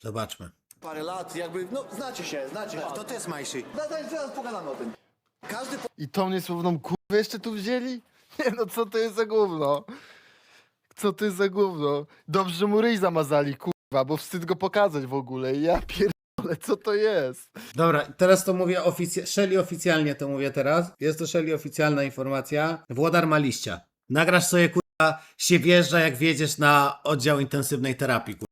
Zobaczmy. parę lat, jakby, no znacie się, znacie się. To ty jest Majszy. No, to zaraz pogadamy o tym. Każdy I tą niesłowną kurwę jeszcze tu wzięli? Nie no, co to jest za gówno? Co to jest za gówno? Dobrze, że mu ryj zamazali, kurwa, bo wstyd go pokazać w ogóle. Ja pierdolę, co to jest? Dobra, teraz to mówię oficjalnie, Shelly oficjalnie to mówię teraz. Jest to Shelly oficjalna informacja. Włodar ma liścia. Nagrasz sobie, kurwa, się wjeżdża jak wjedziesz na oddział intensywnej terapii, kurwa.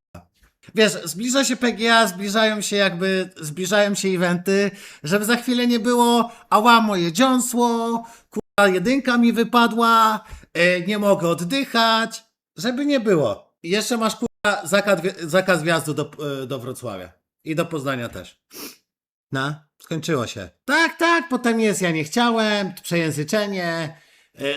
Wiesz, zbliża się PGA, zbliżają się jakby, zbliżają się eventy, żeby za chwilę nie było, ała moje dziąsło, kurwa, jedynka mi wypadła, e, nie mogę oddychać, żeby nie było. I jeszcze masz, kurwa, zakaz, zakaz wjazdu do, e, do Wrocławia. I do Poznania też. No, skończyło się. Tak, tak, potem jest, ja nie chciałem, przejęzyczenie,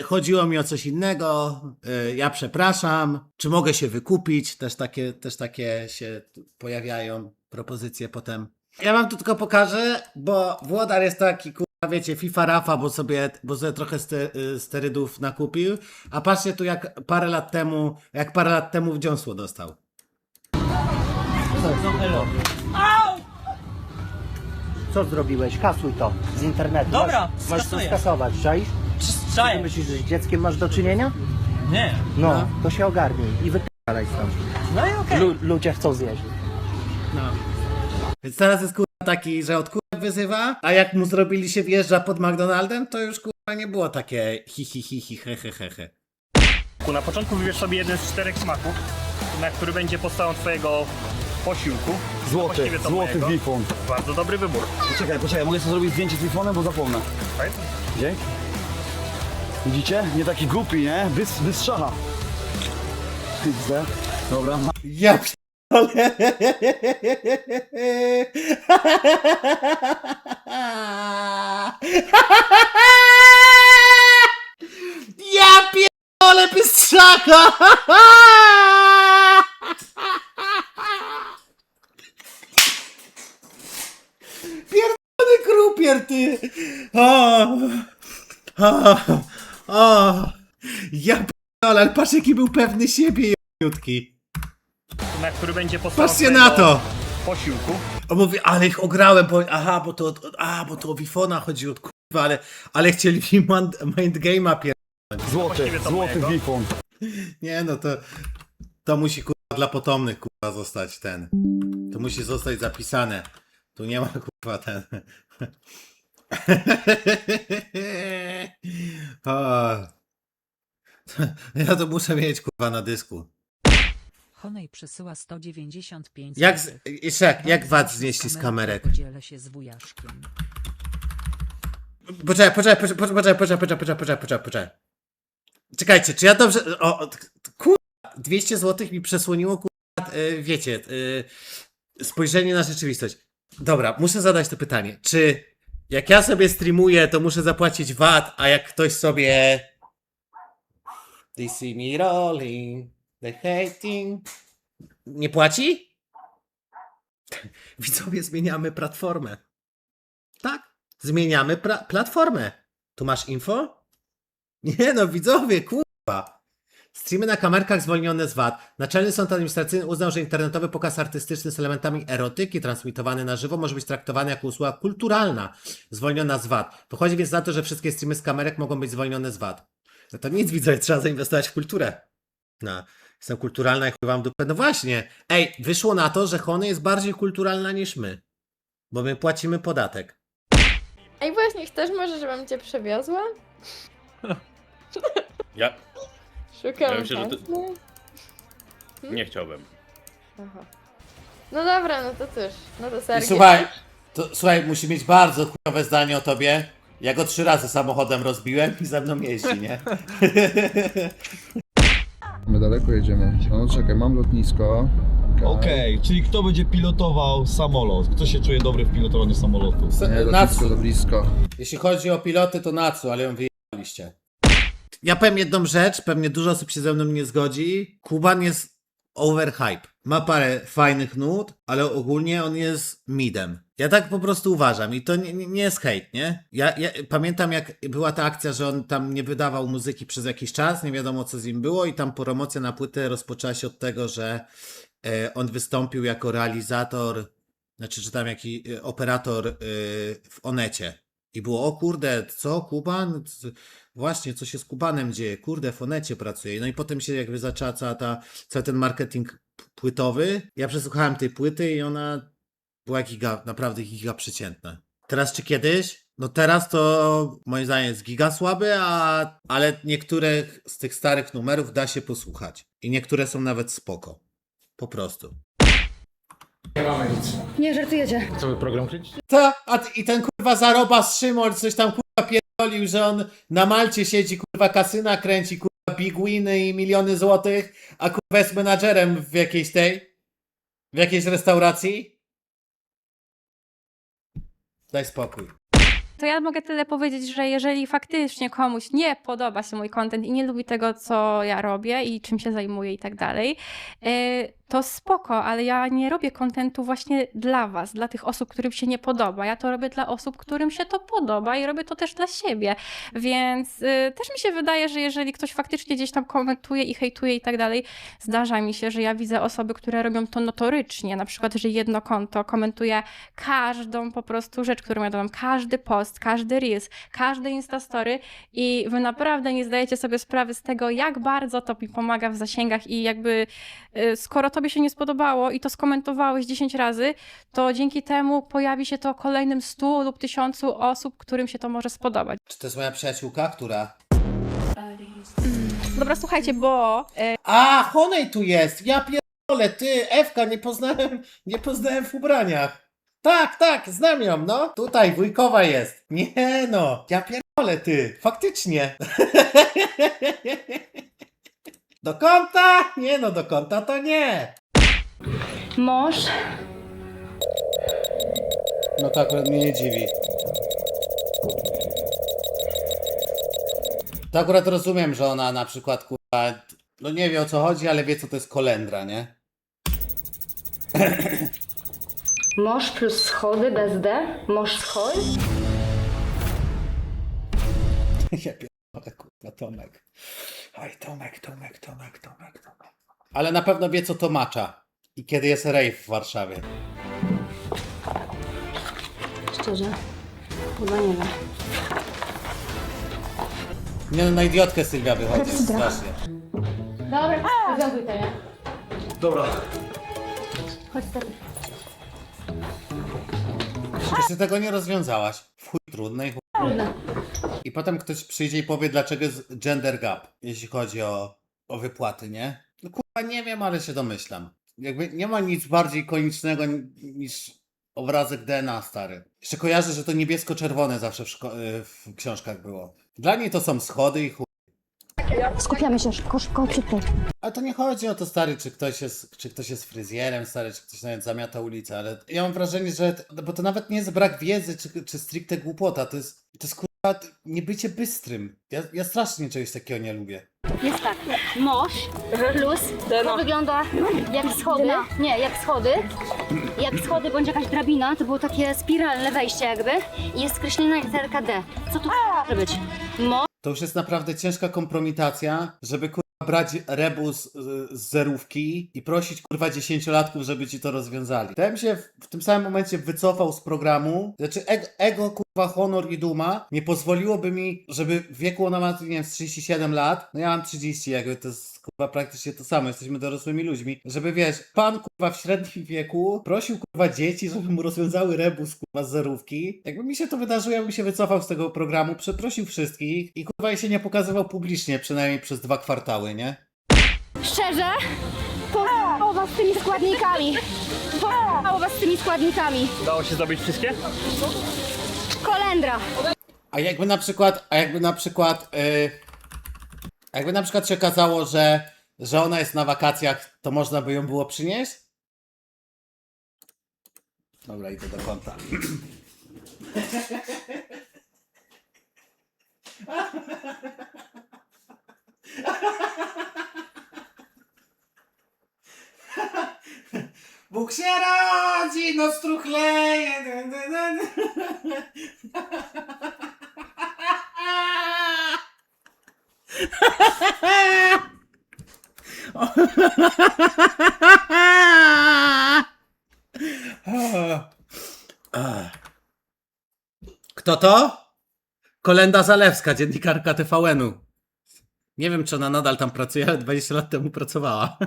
chodziło mi o coś innego, e, ja przepraszam, czy mogę się wykupić, też takie, też takie się pojawiają propozycje potem. Ja wam tu tylko pokażę, bo Włodar jest taki, kurwa, wiecie, FIFA Rafa, bo sobie, bo sobie trochę ste, y, sterydów nakupił, a patrzcie tu jak parę lat temu, jak parę lat temu w dziąsło dostał. Co zrobiłeś? Kasuj to z internetu. Dobra, masz, masz to skasuję. skasować, czaisz? Ty myślisz, że z dzieckiem masz do czynienia? Nie. No, to się ogarnij i wypalaj stąd. No i okej. Lu- ludzie chcą zjeść. No. Więc teraz jest kurwa taki, że od kurwa wyzywa, a jak mu zrobili się wjeżdża pod McDonaldem, to już kurwa nie było takie hi hi hi hi he he he he. Na początku wybierz sobie jeden z czterech smaków, na który będzie podstawą twojego posiłku. Złoty, Właściwie to złoty mojego. wifon. Bardzo dobry wybór. Poczekaj, poczekaj, mogę sobie zrobić zdjęcie z wifonem, bo zapomnę. Okej? Dzięki. Widzicie? Nie taki głupi, nie? Bez szacha. Widzę. Dobra. Ja pierdolę. Ja pierdolę pystrzaka! Pierdolony krupier, ty! O, o. Pierdolę, ale patrz jaki był pewny siebie, juniutki. Na który będzie Patrzcie na to! posiłku. On mówi, ale ich ograłem, bo, aha, bo to, a, bo to o Wifona chodziło, kurwa, ale, ale chcieli mi mind, mind game'a pier... Złoty, Właściwie to złoty mojego. wifon. Nie no, to, to musi, kurwa, dla potomnych, kurwa, zostać ten. To musi zostać zapisane. Tu nie ma, kurwa, ten... o. Ja to muszę mieć, kurwa, na dysku. Honej przesyła 195 Jak, z, złotych. jeszcze jak, VAT znieśli z kamerek? Podzielę się z wujaszkiem. Poczekaj, poczekaj, poczekaj, poczekaj, poczekaj, poczekaj, poczekaj, poczekaj, poczekaj, poczekaj. Czekajcie, czy ja dobrze... O, o, kurwa, 200 zł mi przesłoniło, kurwa, y, wiecie, y, spojrzenie na rzeczywistość. Dobra, muszę zadać to pytanie. Czy jak ja sobie streamuję, to muszę zapłacić VAT, a jak ktoś sobie... They see me rolling, they hating... Nie płaci? Widzowie, zmieniamy platformę. Tak, zmieniamy platformę. Tu masz info? Nie no, widzowie, kurwa. Streamy na kamerkach zwolnione z VAT. Naczelny Sąd Administracyjny uznał, że internetowy pokaz artystyczny z elementami erotyki transmitowany na żywo może być traktowany jako usługa kulturalna zwolniona z VAT. Wychodzi więc na to, że wszystkie streamy z kamerek mogą być zwolnione z VAT. No to nic, widzowie, trzeba zainwestować w kulturę. No, jestem kulturalna i wam dupę. No właśnie. Ej, wyszło na to, że Hony jest bardziej kulturalna niż my. Bo my płacimy podatek. Ej, właśnie, chcesz może, żebym cię przewiozła? Ja Szukam Ja myślę, że ty- kasy. nie chciałbym. Aha. No dobra, no to cóż, no to I Sergiej. słuchaj, to, słuchaj, musi mieć bardzo chujowe zdanie o tobie. Ja go trzy razy samochodem rozbiłem i ze mną jeździ, nie? My daleko jedziemy. No czekaj, mam lotnisko. Okej, czyli kto będzie pilotował samolot? Kto się czuje dobry w pilotowaniu samolotu? Natsu. za blisko. Jeśli chodzi o piloty, to Natsu, ale ją wyjechaliście. Ja powiem jedną rzecz, pewnie dużo osób się ze mną nie zgodzi. Kuban jest overhype. Ma parę fajnych nut, ale ogólnie on jest midem. Ja tak po prostu uważam i to nie, nie jest hejt, nie? Ja, ja pamiętam jak była ta akcja, że on tam nie wydawał muzyki przez jakiś czas, nie wiadomo co z nim było i tam promocja na płytę rozpoczęła się od tego, że e, on wystąpił jako realizator, znaczy czy tam jaki e, operator e, w Onecie. I było, o kurde, co, Kuban? Właśnie, co się z Kubanem dzieje? Kurde, w Onecie pracuje. No i potem się jakby zaczęła cała ta, cały ten marketing płytowy. Ja przesłuchałem tej płyty i ona była giga, naprawdę giga przeciętna. Teraz czy kiedyś? No teraz to moim zdaniem jest giga słaby, a, ale niektóre z tych starych numerów da się posłuchać. I niektóre są nawet spoko. Po prostu. Nie żartujecie. Ta, a t- i ten kurwa zaroba z Szymon coś tam kurwa pierdolił, że on na Malcie siedzi, kurwa kasyna kręci, kurwa big winy i miliony złotych, a kurwa jest menadżerem w jakiejś tej, w jakiejś restauracji. Daj spokój. To ja mogę tyle powiedzieć, że jeżeli faktycznie komuś nie podoba się mój content i nie lubi tego, co ja robię i czym się zajmuję i tak dalej, yy, to spoko, ale ja nie robię kontentu właśnie dla was, dla tych osób, którym się nie podoba. Ja to robię dla osób, którym się to podoba i robię to też dla siebie. Więc yy, też mi się wydaje, że jeżeli ktoś faktycznie gdzieś tam komentuje i hejtuje i tak dalej, zdarza mi się, że ja widzę osoby, które robią to notorycznie, na przykład, że jedno konto komentuje każdą po prostu rzecz, którą ja dodam, każdy post, każdy reels, każdy instastory i wy naprawdę nie zdajecie sobie sprawy z tego, jak bardzo to mi pomaga w zasięgach i jakby y, skoro tobie się nie spodobało i to skomentowałeś 10 razy, to dzięki temu pojawi się to kolejnym 100 lub 1000 osób, którym się to może spodobać. Czy to jest moja przyjaciółka, która... Dobra, słuchajcie, bo y, A, Honej tu jest! Ja pierdolę, ty, Ewka, nie poznałem, nie poznałem w ubraniach. Tak, tak, znam ją, no. Tutaj, wujkowa jest. Nie no, ja pierdolę, ty, faktycznie. Do kąta? Nie no, do kąta to nie. mąż No to akurat mnie nie dziwi. To akurat rozumiem, że ona na przykład, kurwa, no nie wie o co chodzi, ale wie co to jest kolendra, nie? Mąż plus schody bez D? Mąż schody? Ja pierdolę, kurwa, Tomek. Oj, Tomek, Tomek, Tomek, Tomek, Tomek. Ale na pewno wie, co to macza. I kiedy jest rave w Warszawie. Szczerze? Chyba nie wiem. Nie no, na idiotkę Sylwia wychodzi, strasznie. Dobra, zamknij to, nie? Dobra. Chodź stary. Jeszcze tego nie rozwiązałaś. W chuj trudnej, chuj. I potem ktoś przyjdzie i powie, dlaczego jest gender gap, jeśli chodzi o, o wypłaty, nie? No kurwa, nie wiem, ale się domyślam. Jakby nie ma nic bardziej ikonicznego ni- niż obrazek DNA, stary. Jeszcze kojarzę, że to niebiesko-czerwone zawsze w, y, w książkach było. Dla niej to są schody i chuj. Skupiamy się szybko, szybko, szybko. Ale to nie chodzi o to, stary, czy ktoś jest, czy ktoś jest fryzjerem, stary, czy ktoś nawet zamiata ulicę, ale ja mam wrażenie, że, bo to nawet nie jest brak wiedzy, czy, czy stricte głupota, to jest, to jest kurwa nie bycie bystrym. Ja, ja strasznie czegoś takiego nie lubię. Jest tak, mosz plus to wygląda jak schody, nie, jak schody, jak schody bądź jakaś drabina, to było takie spiralne wejście jakby i jest skreślona literka D. Co tu może być? Mosz To już jest naprawdę ciężka kompromitacja, żeby kurwa brać rebus y, z zerówki i prosić kurwa dziesięciolatków, żeby ci to rozwiązali. Bym się w, w tym samym momencie wycofał z programu, znaczy ego, ego kurwa, honor i duma nie pozwoliłoby mi, żeby w wieku ona ma, nie wiem, z 37 lat, no ja mam 30, jakby to jest kurwa praktycznie to samo, jesteśmy dorosłymi ludźmi, żeby wiesz, pan kurwa w średnim wieku prosił kurwa dzieci, żeby mu rozwiązały rebus kurwa z zerówki. Jakby mi się to wydarzyło, ja bym się wycofał z tego programu, przeprosił wszystkich i kurwa i się nie pokazywał publicznie, przynajmniej przez dwa kwartały, nie? Szczerze? Pojechało was z tymi składnikami. Pojechało was z tymi składnikami. Udało się zdobyć wszystkie? Kolendra. A jakby na przykład, a jakby na przykład, yy, jakby na przykład się okazało, że, że ona jest na wakacjach, to można by ją było przynieść? Dobra, idę do konta. Bóg się rodzi, noc truchleje. Kto to? Kolenda Zalewska, dziennikarka TVN-u. Nie wiem, czy ona nadal tam pracuje, ale 20 lat temu pracowała.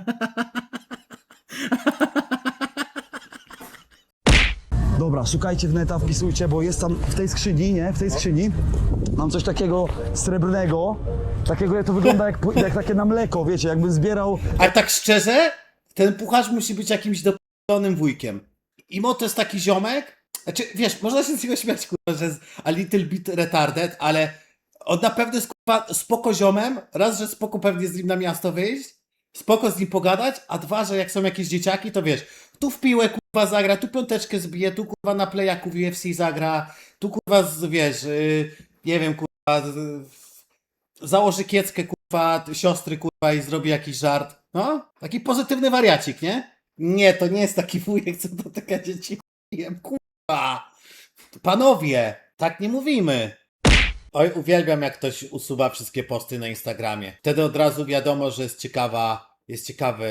Dobra, szukajcie w neta, wpisujcie, bo jest tam w tej skrzyni, nie? W tej skrzyni mam coś takiego srebrnego. Takiego, jak to wygląda jak, jak takie na mleko, wiecie, jakby zbierał Ale tak szczerze, ten pucharz musi być jakimś dopalonym wujkiem. Imo to jest taki ziomek, znaczy, wiesz, można się z niego śmiać, kurwa, że jest a little bit retarded, ale on na pewno jest, kurwa, spoko ziomem, raz, że spoko pewnie z nim na miasto wyjść, spoko z nim pogadać, a dwa, że jak są jakieś dzieciaki, to wiesz, tu w piłę, kurwa, zagra, tu piąteczkę zbije, tu, kurwa, na playaku w UFC zagra, tu, kurwa, wiesz, yy, nie wiem, kurwa, założy kieckę, kurwa, siostry, kurwa, i zrobi jakiś żart. No, taki pozytywny wariacik, nie? Nie, to nie jest taki wujek, co dotyka dzieci kurwa. Panowie, tak nie mówimy. Oj, uwielbiam, jak ktoś usuwa wszystkie posty na Instagramie. Wtedy od razu wiadomo, że jest ciekawa, jest ciekawy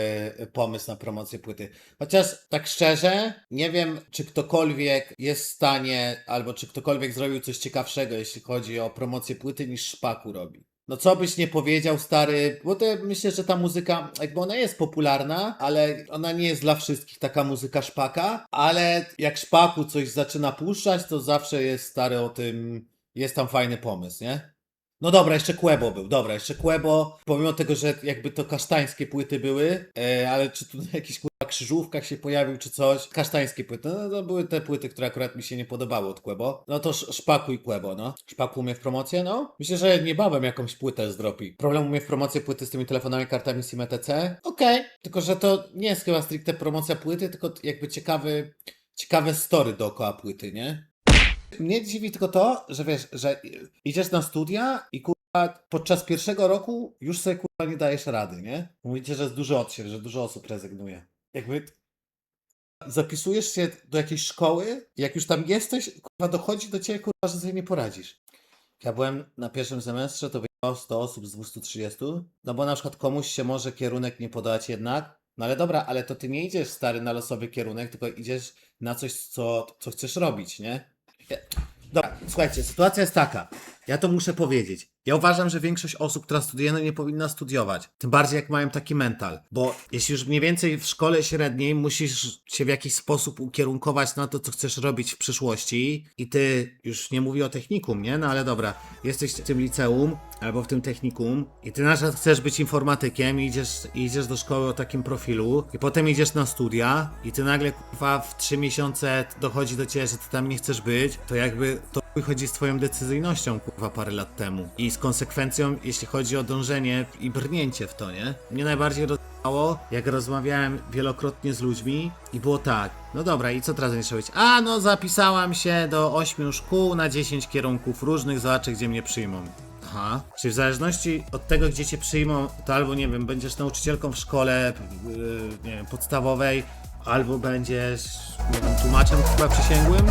pomysł na promocję płyty. Chociaż tak szczerze, nie wiem, czy ktokolwiek jest w stanie, albo czy ktokolwiek zrobił coś ciekawszego, jeśli chodzi o promocję płyty, niż Szpaku robi. No co byś nie powiedział, stary, bo to myślę, że ta muzyka, jakby ona jest popularna, ale ona nie jest dla wszystkich taka muzyka szpaka, ale jak szpaku coś zaczyna puszczać, to zawsze jest stary o tym, jest tam fajny pomysł, nie? No dobra, jeszcze Kłebo był, dobra, jeszcze Kłebo, pomimo tego, że jakby to kasztańskie płyty były, e, ale czy tu na jakichś kurwa krzyżówkach się pojawił, czy coś, kasztańskie płyty, no to były te płyty, które akurat mi się nie podobały od Kłebo, no to sz- Szpaku i Kłebo, no. Szpaku umie w promocję, no. Myślę, że niebawem jakąś płytę zdropi. Problem umie w promocję płyty z tymi telefonami, kartami SIM ETC? Okej, tylko że to nie jest chyba stricte promocja płyty, tylko jakby ciekawy, ciekawe story dookoła płyty, nie? Mnie dziwi tylko to, że wiesz, że idziesz na studia i kurwa podczas pierwszego roku już sobie kurwa nie dajesz rady, nie? Mówicie, że jest duży odsiew, że dużo osób rezygnuje. Jakby zapisujesz się do jakiejś szkoły, jak już tam jesteś, kurwa dochodzi do ciebie kurwa, że sobie nie poradzisz. Ja byłem na pierwszym semestrze, to wyjechało 100 osób z 230, no bo na przykład komuś się może kierunek nie podać jednak, no ale dobra, ale to ty nie idziesz stary na losowy kierunek, tylko idziesz na coś, co, co chcesz robić, nie? Dobra, słuchajcie, sytuacja jest taka. Ja to muszę powiedzieć. Ja uważam, że większość osób, która studiuje, no nie powinna studiować. Tym bardziej jak mają taki mental. Bo jeśli już mniej więcej w szkole średniej musisz się w jakiś sposób ukierunkować na to, co chcesz robić w przyszłości i ty, już nie mówię o technikum, nie? No ale dobra, jesteś w tym liceum albo w tym technikum i ty na przykład chcesz być informatykiem i idziesz, idziesz do szkoły o takim profilu i potem idziesz na studia i ty nagle kurwa w trzy miesiące dochodzi do ciebie, że ty tam nie chcesz być, to jakby to wychodzi z twoją decyzyjnością kurwa parę lat temu i z konsekwencją, jeśli chodzi o dążenie i brnięcie w to, nie? Mnie najbardziej rozmało, jak rozmawiałem wielokrotnie z ludźmi i było tak, no dobra, i co teraz będziesz robić? A, no zapisałam się do 8 szkół na 10 kierunków różnych, zobaczę gdzie mnie przyjmą. Aha. Czyli w zależności od tego, gdzie cię przyjmą, to albo nie wiem, będziesz nauczycielką w szkole yy, nie wiem, podstawowej, albo będziesz nie wiem, tłumaczem chyba przysięgłym,